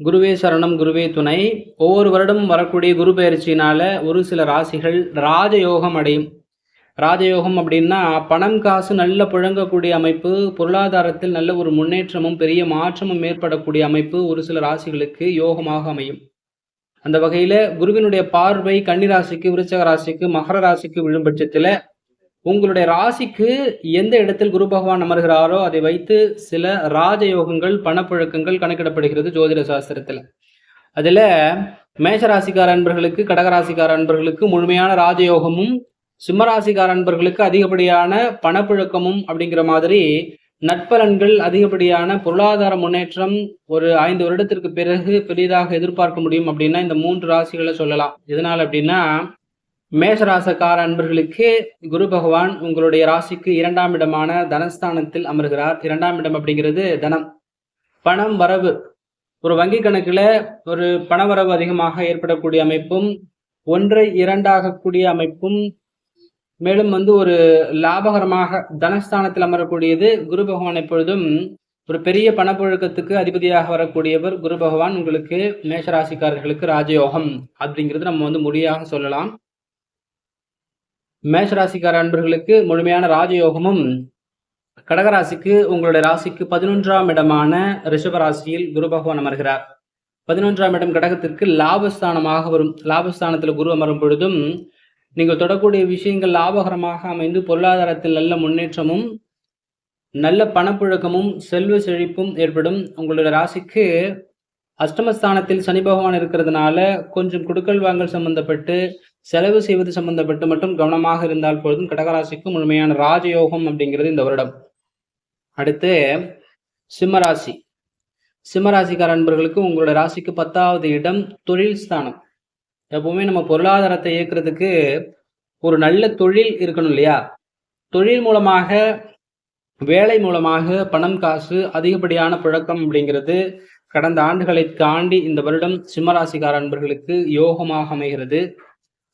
குருவே சரணம் குருவே துணை. ஒவ்வொரு வருடமும் வரக்கூடிய குரு பயிற்சியினால ஒரு சில ராசிகள் ராஜயோகம் அடையும். ராஜயோகம் அப்படின்னா பணம் காசு நல்ல புழங்கக்கூடிய அமைப்பு பொருளாதாரத்தில் நல்ல ஒரு முன்னேற்றமும் பெரிய மாற்றமும் ஏற்படக்கூடிய அமைப்பு ஒரு சில ராசிகளுக்கு யோகமாக அமையும். அந்த வகையில் குருவினுடைய பார்வை கன்னி ராசிக்கு விருச்சக ராசிக்கு மகர ராசிக்கு விழும் பட்சத்தில் உங்களுடைய ராசிக்கு எந்த இடத்தில் குரு பகவான் அமர்கிறாரோ அதை வைத்து சில ராஜயோகங்கள் பணப்புழக்கங்கள் கணக்கிடப்படுகிறது ஜோதிட சாஸ்திரத்தில். அதில் மேஷராசிக்கார அன்பர்களுக்கு கடகராசிக்கார அன்பர்களுக்கு முழுமையான ராஜயோகமும் சிம்மராசிக்கார அன்பர்களுக்கு அதிகப்படியான பணப்புழக்கமும் அப்படிங்கிற மாதிரி நட்பலன்கள் அதிகப்படியான பொருளாதார முன்னேற்றம் ஒரு ஐந்து வருடத்திற்கு பிறகு பெரிதாக எதிர்பார்க்க முடியும் அப்படின்னா இந்த மூன்று ராசிகளை சொல்லலாம். எதனால் அப்படின்னா மேஷராசக்கார அன்பர்களுக்கு குரு பகவான் உங்களுடைய ராசிக்கு இரண்டாம் இடமான தனஸ்தானத்தில் அமர்கிறார். இரண்டாம் இடம் அப்படிங்கிறது தனம். பணம் வரவு. ஒரு வங்கி கணக்குல ஒரு பணவரவு அதிகமாக ஏற்படக்கூடிய அமைப்பும் ஒன்றை இரண்டாகக்கூடிய அமைப்பும் மேலும் வந்து ஒரு லாபகரமாக தனஸ்தானத்தில் அமரக்கூடியது குரு பகவான் எப்பொழுதும் ஒரு பெரிய பணப்புழக்கத்துக்கு அதிபதியாக வரக்கூடியவர் குரு பகவான் உங்களுக்கு மேஷராசிக்காரர்களுக்கு ராஜயோகம் அப்படிங்கிறது நம்ம வந்து முடியாக சொல்லலாம். மேஷராசிக்கார அன்பர்களுக்கு முழுமையான ராஜயோகமும் கடகராசிக்கு உங்களுடைய ராசிக்கு பதினொன்றாம் இடமான ரிஷபராசியில் குரு பகவான் அமர்கிறார். பதினொன்றாம் இடம் கடகத்திற்கு லாபஸ்தானமாக வரும். லாபஸ்தானத்தில் குரு அமரும் பொழுதும் நீங்கள் தொடக்கூடிய விஷயங்கள் லாபகரமாக அமைந்து பொருளாதாரத்தில் நல்ல முன்னேற்றமும் நல்ல பணப்புழக்கமும் செல்வ செழிப்பும் ஏற்படும். உங்களுடைய ராசிக்கு அஷ்டமஸ்தானத்தில் சனி பகவான் இருக்கிறதுனால கொஞ்சம் கொடுக்கல் வாங்கல் சம்பந்தப்பட்டு செலவு செய்வது சம்பந்தப்பட்டு மட்டும் கவனமாக இருந்தால் பொழுதும் கடகராசிக்கு முழுமையான ராஜயோகம் அப்படிங்கிறது இந்த வருடம். அடுத்து சிம்மராசி. சிம்மராசிக்கார அன்பர்களுக்கு உங்களோட ராசிக்கு பத்தாவது இடம் தொழில் ஸ்தானம். எப்பவுமே நம்ம பொருளாதாரத்தை இயக்குறதுக்கு ஒரு நல்ல தொழில் இருக்கணும் இல்லையா? தொழில் மூலமாக வேலை மூலமாக பணம் காசு அதிகப்படியான புழக்கம் அப்படிங்கிறது கடந்த ஆண்டுகளை தாண்டி இந்த வருடம் சிம்மராசிக்கார அன்பர்களுக்கு யோகமாக அமைகிறது.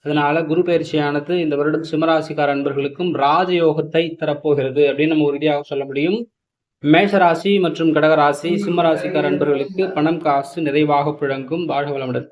அதனால குரு பயிற்சியானது இந்த வருடம் சிம்மராசிக்கார அன்பர்களுக்கும் ராஜயோகத்தை தரப்போகிறது அப்படின்னு நம்ம உறுதியாக சொல்ல முடியும். மேஷராசி மற்றும் கடகராசி சிம்மராசிக்கார அன்பர்களுக்கு பணம் காசு நிறைவாக புழங்கும் வாழ்க வளமுடன்.